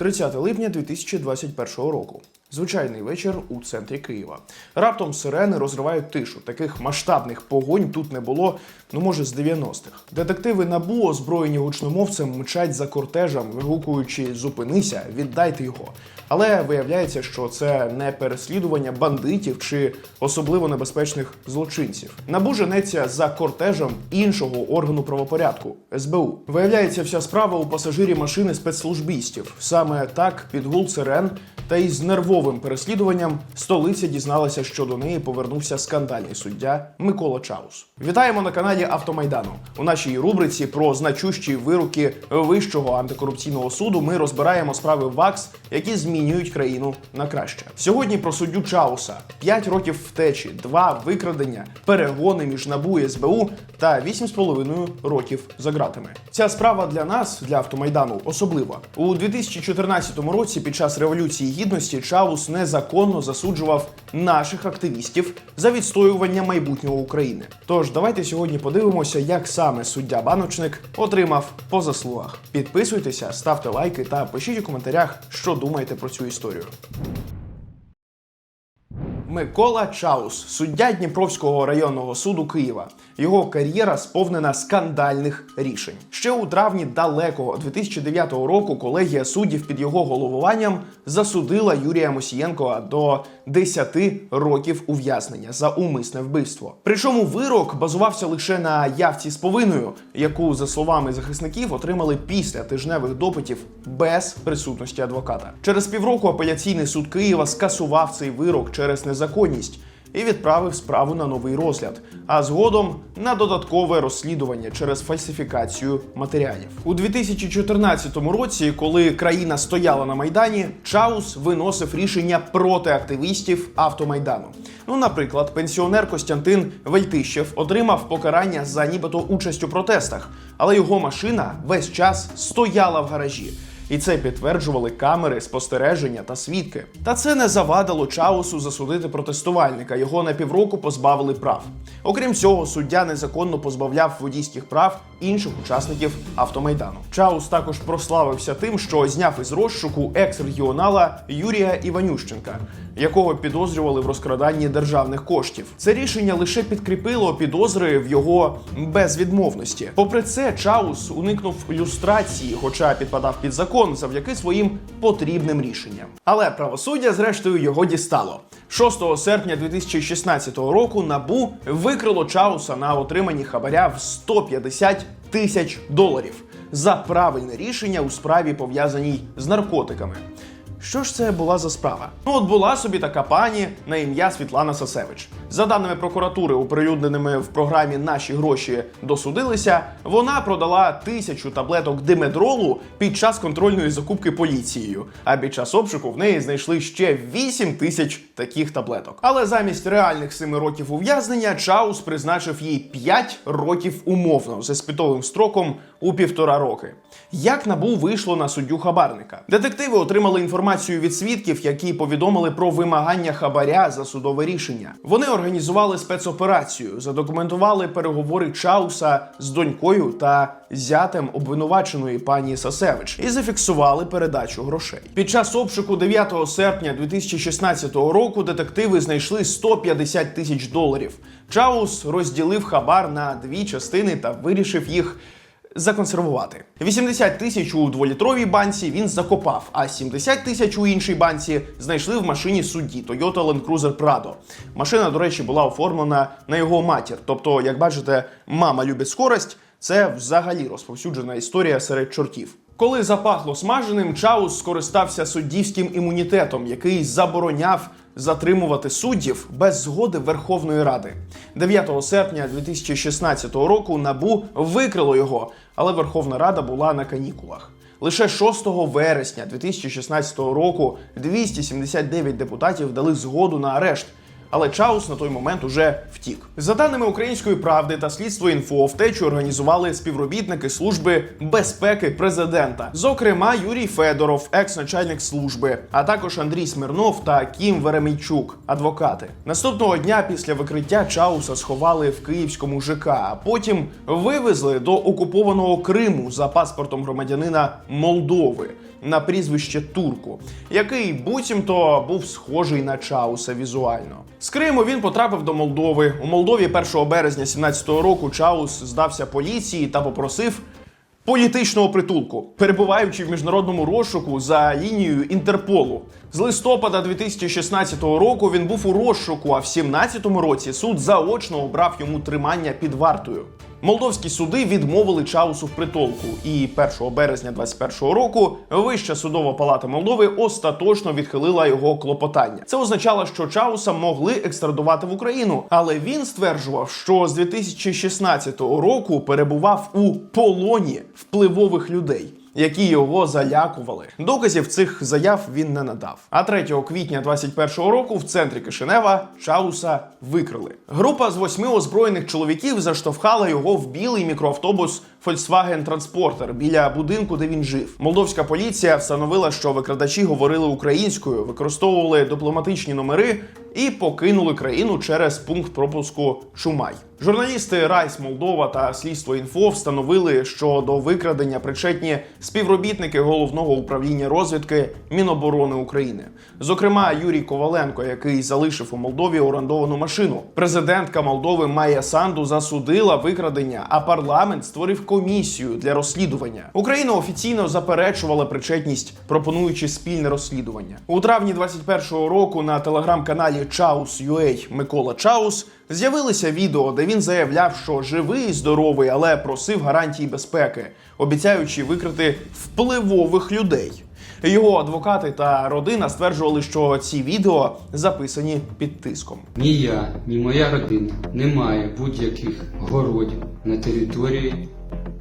30 липня 2021 року. Звичайний вечір у центрі Києва. Раптом сирени розривають тишу. Таких масштабних погонь тут не було, ну може, з 90-х. Детективи НАБУ, озброєні гучномовцем, мчать за кортежем, вигукуючи Зупинися, віддайте його. Але виявляється, що це не переслідування бандитів чи особливо небезпечних злочинців. НАБУ женеться за кортежем іншого органу правопорядку СБУ. Виявляється, вся справа у пасажирі машини спецслужбістів. Саме так під гул сирен та із нервовим переслідуванням столиця дізналася, що до неї повернувся скандальний суддя Микола Чаус. Вітаємо на каналі Автомайдану. У нашій рубриці про значущі вироки Вищого антикорупційного суду ми розбираємо справи ВАКС, які змінюють країну на краще. Сьогодні про суддю Чауса: 5 років втечі, 2 викрадення, перегони між НАБУ і СБУ та 8,5 років за ґратами. Ця справа для нас, для автомайдану, особлива. У 2014 році, під час революції гідності, Чаус незаконно засуджував наших активістів за відстоювання майбутнього України. Тож давайте сьогодні подивимося, як саме суддя баночник отримав по заслугах. Підписуйтеся, ставте лайки та пишіть у коментарях, що думаєте про цю історію. Микола Чаус, суддя Дніпровського районного суду Києва. Його кар'єра сповнена скандальних рішень. Ще у травні далекого 2009 року колегія суддів під його головуванням засудила Юрія Мосієнкова до 10 років ув'язнення за умисне вбивство. Причому вирок базувався лише на явці з повинною, яку, за словами захисників, отримали після тижневих допитів без присутності адвоката. Через півроку апеляційний суд Києва скасував цей вирок через незаконність і відправив справу на новий розгляд, а згодом на додаткове розслідування через фальсифікацію матеріалів. У 2014 році, коли країна стояла на майдані, Чаус виносив рішення проти активістів автомайдану. Ну, наприклад, пенсіонер Костянтин Вельтищев отримав покарання за нібито участь у протестах, але його машина весь час стояла в гаражі. І це підтверджували камери спостереження та свідки. Та це не завадило Чаусу засудити протестувальника. Його на півроку позбавили прав. Окрім цього, суддя незаконно позбавляв водійських прав інших учасників автомайдану. Чаус також прославився тим, що зняв із розшуку екс-регіонала Юрія Іванющенка, якого підозрювали в розкраданні державних коштів. Це рішення лише підкріпило підозри в його безвідмовності. Попри це, Чаус уникнув люстрації, хоча підпадав під закон завдяки своїм потрібним рішенням. Але правосуддя, зрештою, його дістало. 6 серпня 2016 року набу викрило Чауса на отриманні хабаря в 150 тисяч доларів за правильне рішення у справі пов'язаній з наркотиками. Що ж це була за справа? Ну, от була собі така пані на ім'я Світлана Сасевич. За даними прокуратури, оприлюдненими в програмі Наші гроші досудилися, вона продала тисячу таблеток димедролу під час контрольної закупки поліцією. А під час обшуку в неї знайшли ще 8 тисяч таких таблеток. Але замість реальних 7 років ув'язнення Чаус призначив їй 5 років умовно з іспитовим строком у півтора роки. Як набу вийшло на суддю хабарника? Детективи отримали інформацію від свідків, які повідомили про вимагання хабаря за судове рішення. Вони організували спецоперацію, задокументували переговори Чауса з донькою та зятем обвинуваченої пані Сасевич і зафіксували передачу грошей. Під час обшуку 9 серпня 2016 року детективи знайшли 150 тисяч доларів. Чаус розділив хабар на дві частини та вирішив їх законсервувати. 80 тисяч у дволітровій банці він закопав, а 70 тисяч у іншій банці знайшли в машині судді Toyota Land Cruiser Prado. Машина, до речі, була оформлена на його матір. Тобто, як бачите, мама любить скорость. Це взагалі розповсюджена історія серед чортів. Коли запахло смаженим, Чаус скористався суддівським імунітетом, який забороняв затримувати суддів без згоди Верховної Ради. 9 серпня 2016 року набу викрило його, але Верховна Рада була на канікулах. Лише 6 вересня 2016 року 279 депутатів дали згоду на арешт. Але Чаус на той момент уже втік. За даними української правди та слідство інфо, втечу організували співробітники служби безпеки президента, зокрема Юрій Федоров, екс-начальник служби, а також Андрій Смирнов та Кім Веремійчук, адвокати. Наступного дня після викриття Чауса сховали в київському ЖК, а потім вивезли до окупованого Криму за паспортом громадянина Молдови. На прізвище Турку, який буцімто був схожий на Чауса візуально. З Криму він потрапив до Молдови. У Молдові 1 березня 17-го року Чаус здався поліції та попросив політичного притулку, перебуваючи в міжнародному розшуку за лінією Інтерполу. З листопада 2016 року він був у розшуку, а в 2017 році суд заочно обрав йому тримання під вартою. Молдовські суди відмовили Чаусу в притулку, і 1 березня 2021 року Вища судова палата Молдови остаточно відхилила його клопотання. Це означало, що Чауса могли екстрадувати в Україну, але він стверджував, що з 2016 року перебував у полоні впливових людей які його залякували. Доказів цих заяв він не надав. А 3 квітня 21-го року в центрі Кишинева Чауса викрили. Група з восьми озброєних чоловіків заштовхала його в білий мікроавтобус Volkswagen Transporter біля будинку, де він жив. Молдовська поліція встановила, що викрадачі говорили українською, використовували дипломатичні номери і покинули країну через пункт пропуску Шумай. Журналісти Райс Молдова та Слідство інфо встановили, що до викрадення причетні співробітники головного управління розвідки Міноборони України, зокрема Юрій Коваленко, який залишив у Молдові орендовану машину. Президентка Молдови Майя Санду засудила викрадення, а парламент створив комісію для розслідування. Україна офіційно заперечувала причетність, пропонуючи спільне розслідування у травні 21-го року на телеграм-каналі Чаус UA Микола Чаус. З'явилися відео, де він заявляв, що живий і здоровий, але просив гарантії безпеки, обіцяючи викрити впливових людей. Його адвокати та родина стверджували, що ці відео записані під тиском. Ні я, ні моя родина не має будь-яких городів на території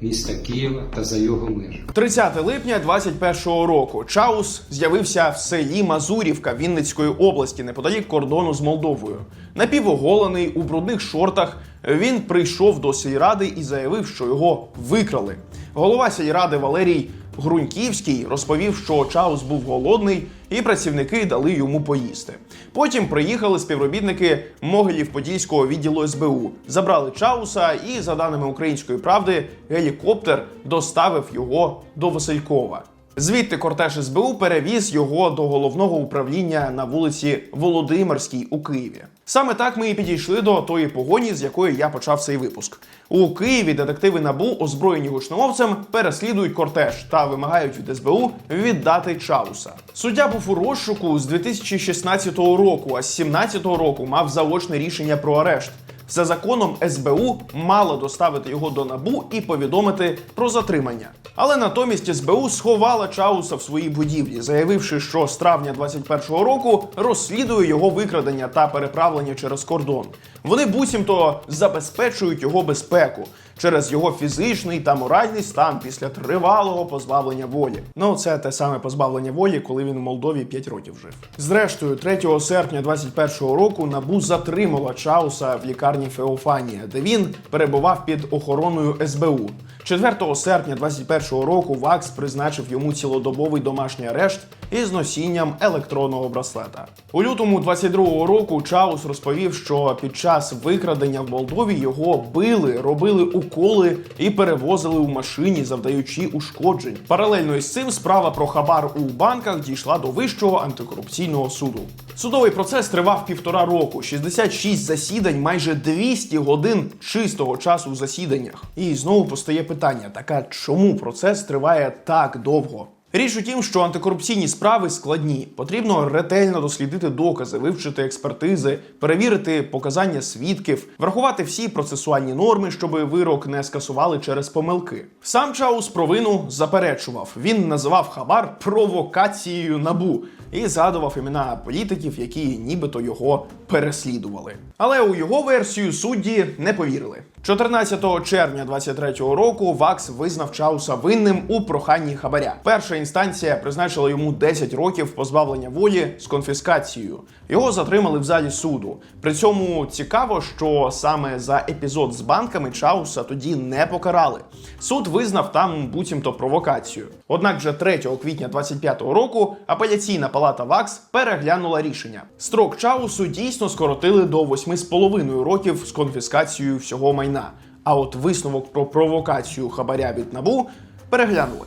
міста Києва та за його межами. 30 липня 21-го року Чаус з'явився в селі Мазурівка Вінницької області неподалік кордону з Молдовою. Напівоголений у брудних шортах він прийшов до сільради і заявив, що його викрали. Голова сільради Валерій Груньківський розповів, що Чаус був голодний, і працівники дали йому поїсти. Потім приїхали співробітники Могилів-Подільського відділу СБУ, забрали Чауса, і, за даними української правди, гелікоптер доставив його до Василькова. Звідти кортеж СБУ перевіз його до головного управління на вулиці Володимирській у Києві. Саме так ми і підійшли до тої погоні, з якої я почав цей випуск. У Києві детективи набу, озброєні гучномовцем, переслідують кортеж та вимагають від СБУ віддати Чауса. Суддя був у розшуку з 2016 року, а з 2017 року мав заочне рішення про арешт. За законом СБУ мало доставити його до набу і повідомити про затримання. Але натомість СБУ сховала Чауса в своїй будівлі, заявивши, що з травня 21-го року розслідує його викрадення та переправлення через кордон. Вони буцімто забезпечують його безпеку через його фізичний та моральний стан після тривалого позбавлення волі. Ну, це те саме позбавлення волі, коли він у Молдові 5 років жив. Зрештою, 3 серпня 21-го року набу затримала Чауса в лікарні Феофанія, де він перебував під охороною СБУ. 4 серпня 21-го року ВАКС призначив йому цілодобовий домашній арешт із носінням електронного браслета. У лютому 22-го року Чаус розповів, що під час викрадення в Молдові його били, робили уколи і перевозили у машині, завдаючи ушкоджень. Паралельно із цим справа про хабар у банках дійшла до вищого антикорупційного суду. Судовий процес тривав півтора року, 66 засідань, майже 200 годин чистого часу в засіданнях. І знову постає питання: така чому процес триває так довго? Річ у тім, що антикорупційні справи складні. Потрібно ретельно дослідити докази, вивчити експертизи, перевірити показання свідків, врахувати всі процесуальні норми, щоб вирок не скасували через помилки. Сам Чаус провину заперечував. Він називав хабар провокацією набу і згадував імена політиків, які нібито його переслідували. Але у його версію судді не повірили. 14 червня 23-го року ВАКС визнав Чауса винним у проханні хабаря. Перша інстанція призначила йому 10 років позбавлення волі з конфіскацією. Його затримали в залі суду. При цьому цікаво, що саме за епізод з банками Чауса тоді не покарали. Суд визнав там буцімто провокацію. Однак вже 3 квітня 25-го року апеляційна палата ВАКС переглянула рішення. Строк Чаусу дійсно скоротили до 8,5 років з конфіскацією всього майна. А от висновок про провокацію хабаря від набу переглянули.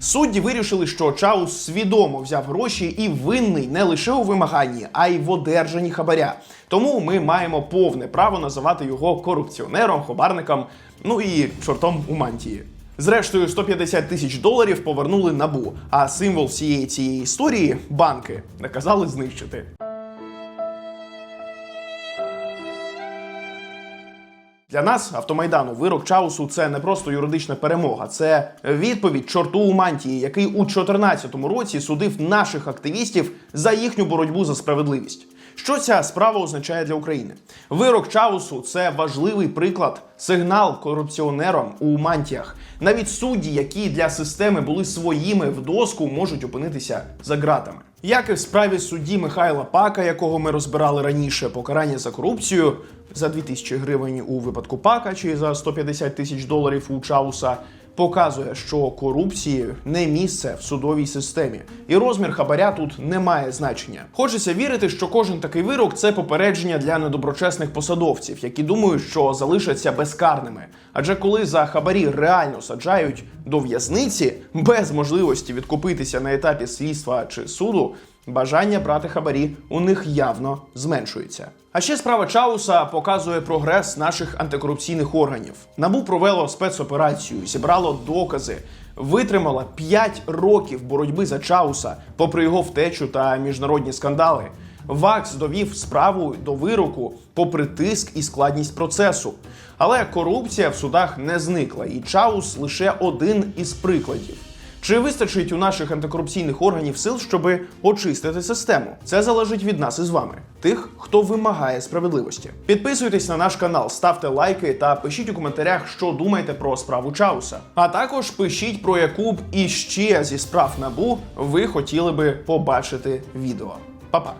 Судді вирішили, що Чаус свідомо взяв гроші і винний не лише у вимаганні, а й в одержанні хабаря. Тому ми маємо повне право називати його корупціонером, хабарником, ну і чортом у мантії. Зрештою, 150 тисяч доларів повернули набу, а символ всієї цієї історії банки наказали знищити. Для нас, автомайдану, вирок Чаусу це не просто юридична перемога, це відповідь чорту у мантії, який у 2014 році судив наших активістів за їхню боротьбу за справедливість. Що ця справа означає для України? Вирок Чаусу це важливий приклад, сигнал корупціонерам у мантіях. Навіть судді, які для системи були своїми в доску, можуть опинитися за ґратами. Як і в справі судді Михайла Пака, якого ми розбирали раніше, покарання за корупцію за 2000 гривень у випадку Пака чи за 150 тисяч доларів у Чауса, показує, що корупції не місце в судовій системі, і розмір хабаря тут не має значення. Хочеться вірити, що кожен такий вирок це попередження для недоброчесних посадовців, які думають, що залишаться безкарними. Адже коли за хабарі реально саджають до в'язниці без можливості відкупитися на етапі слідства чи суду, бажання брати хабарі у них явно зменшується. А ще справа Чауса показує прогрес наших антикорупційних органів. Набу провело спецоперацію, зібрало докази, витримало 5 років боротьби за Чауса, попри його втечу та міжнародні скандали. ВАКС довів справу до вироку, попри тиск і складність процесу. Але корупція в судах не зникла, і Чаус лише один із прикладів. Чи вистачить у наших антикорупційних органів сил, щоб очистити систему? Це залежить від нас із вами, тих, хто вимагає справедливості. Підписуйтесь на наш канал, ставте лайки та пишіть у коментарях, що думаєте про справу Чауса. А також пишіть про яку б іще зі справ набу ви хотіли би побачити відео. Па-па!